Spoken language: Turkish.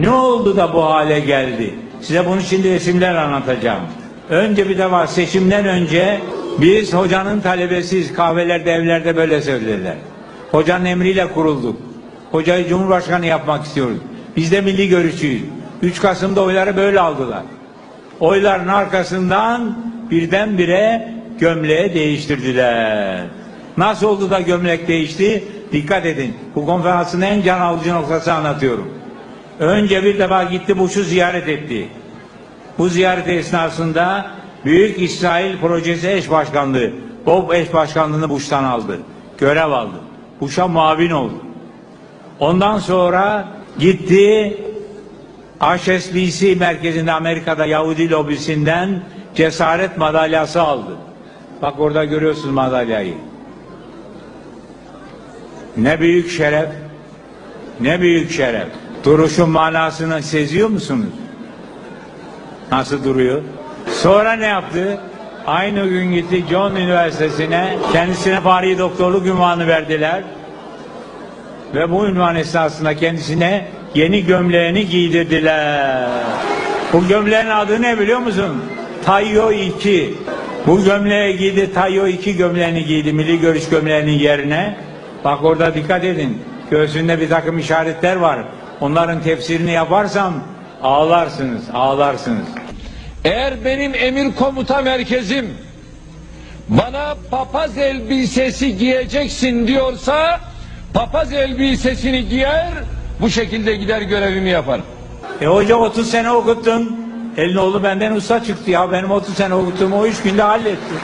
Ne oldu da bu hale geldi? Size bunu şimdi resimler anlatacağım. Önce bir defa seçimden önce biz hocanın talebesiyiz. Kahvelerde, evlerde böyle söylediler. Hocanın emriyle kurulduk. Hocayı Cumhurbaşkanı yapmak istiyoruz. Biz de milli görüşçüyüz. 3 Kasım'da oyları böyle aldılar. Oyların arkasından birdenbire gömleği değiştirdiler. Nasıl oldu da gömlek değişti? Dikkat edin. Bu konferansın en can alıcı noktası anlatıyorum. Önce bir defa gitti Bush'u ziyaret etti. Bu ziyaret esnasında Büyük İsrail Projesi eş başkanlığı, Bob eş başkanlığını Bush'tan aldı. Görev aldı. Bush'a muavin oldu. Ondan sonra gitti HSBC merkezinde Amerika'da Yahudi lobisinden cesaret madalyası aldı. Bak orada görüyorsunuz madalyayı. Ne büyük şeref. Ne büyük şeref. Duruşun manasını seziyor musunuz? Nasıl duruyor? Sonra ne yaptı? Aynı gün gitti John Üniversitesi'ne kendisine Fahri Doktorluk ünvanı verdiler. Ve bu ünvan esnasında kendisine yeni gömleğini giydirdiler. Bu gömleğin adı ne biliyor musun? Tayyo 2. Bu gömleği giydi, Tayyo 2 gömleğini giydi, milli görüş gömleğinin yerine. Bak orada dikkat edin. Göğsünde bir takım işaretler var. Onların tefsirini yaparsam ağlarsınız, ağlarsınız. Eğer benim emir komuta merkezim bana papaz elbisesi giyeceksin diyorsa papaz elbisesini giyer bu şekilde gider görevimi yaparım. E hoca 30 sene okuttun. Elin oğlu benden usta çıktı ya. Benim 30 sene okuttuğumu o 3 günde halletti.